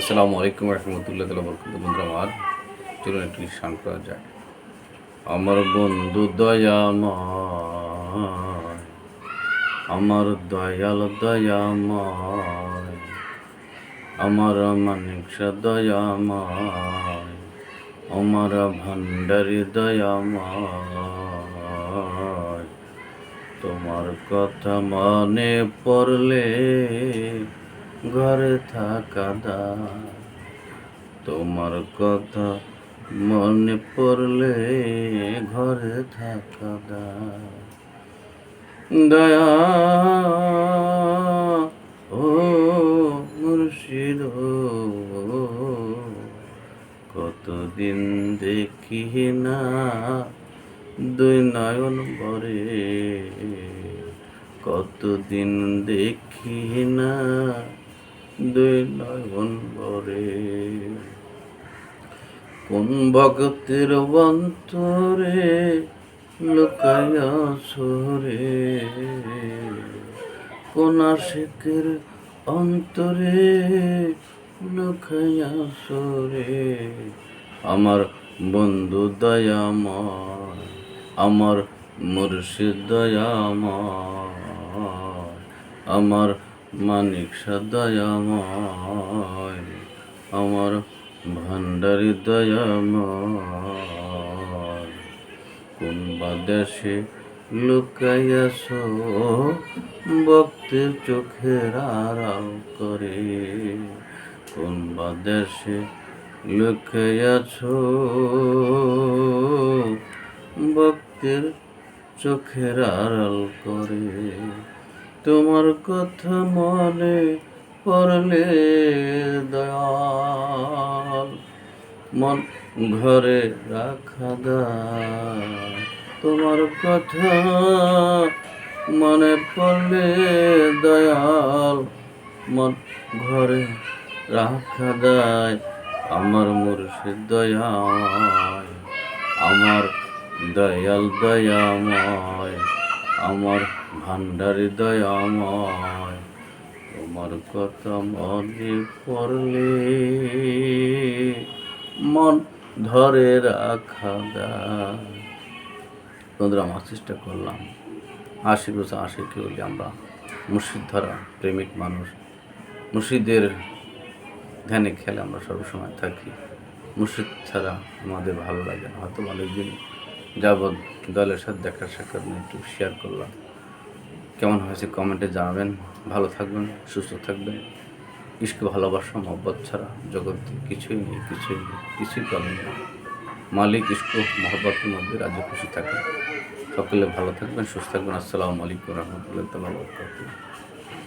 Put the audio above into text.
আসসালামু আলাইকুম রহমতুল্লাহ তালা বরকত বন্ধুরা, আমার চলুন একটু নিঃসান করা যায় আমার বন্ধু দয়াময়, আমার দয়াল দয়াময়, আমার মানিকশা দয়াময়, আমার ভান্ডারি দয়াময়। তোমার কথা মনে পড়লে ঘরে থাকা দা তোমার কথা মনে পড়লে ঘরে থাকা দা দয়া ও মুর্শিদ কতদিন দেখি না দুই নয়ন ভরে। কতদিন দেখি না দুই ভরে কোন ভক্তের অন্তরে লুকাইয়া সরে কোন আশিকের অন্তরে লুকাইয়া সরে আমার বন্ধু দয়াময় আমার মুর্শিদ দয়াময় আমার মানিক দয়াময় আমার ভান্ডারি দয়াময়। কোন বা দেশে লুকাইয়াছ ভক্তের চোখের আড়াল করে। কোন বা দেশে লুকাইয়াছ, ভক্তের চোখের আড়াল করে। তোমার কথা মনে পড়লে দয়াল। মন ঘরে রাখা তোমার কথা মনে পড়লে দয়াল। মন ঘরে রাখা দায় আমার মুর্শিদ দয়াময়। আমার দয়াল দয়াময়। আমার ভান্ডারি দয়াময়, তোমার কথা মনে পড়লে মন ধরে রাখা দায় বন্ধুরা, আমার চেষ্টা করলাম। আশি বছর আশি কি বলি আমরা মুর্শিদ ধরা প্রেমিক মানুষ। মুর্শিদের ধ্যানে খেলে আমরা সবসময় থাকি। মুর্শিদ ছাড়া আমাদের ভালো লাগে না, হয়তো অনেকদিন যাবৎ দলের সাথে দেখা সাক্ষাৎ একটু শেয়ার করলাম। কেমন হয়েছে কমেন্টে জানাবেন। ভালো থাকবেন, সুস্থ থাকবেন। ইস্ক ভালোবাসা, মহব্বত ছাড়া জগতে কিছুই নেই কিছুই নেই, কিছুই পাবেন না। মালিক ইস্ক মহব্বতের মধ্যে রাজ্য খুশি থাকে। সকলে ভালো থাকবেন, সুস্থ থাকবেন। আসসালামু আলাইকুম রহমতুল্লাহ তালা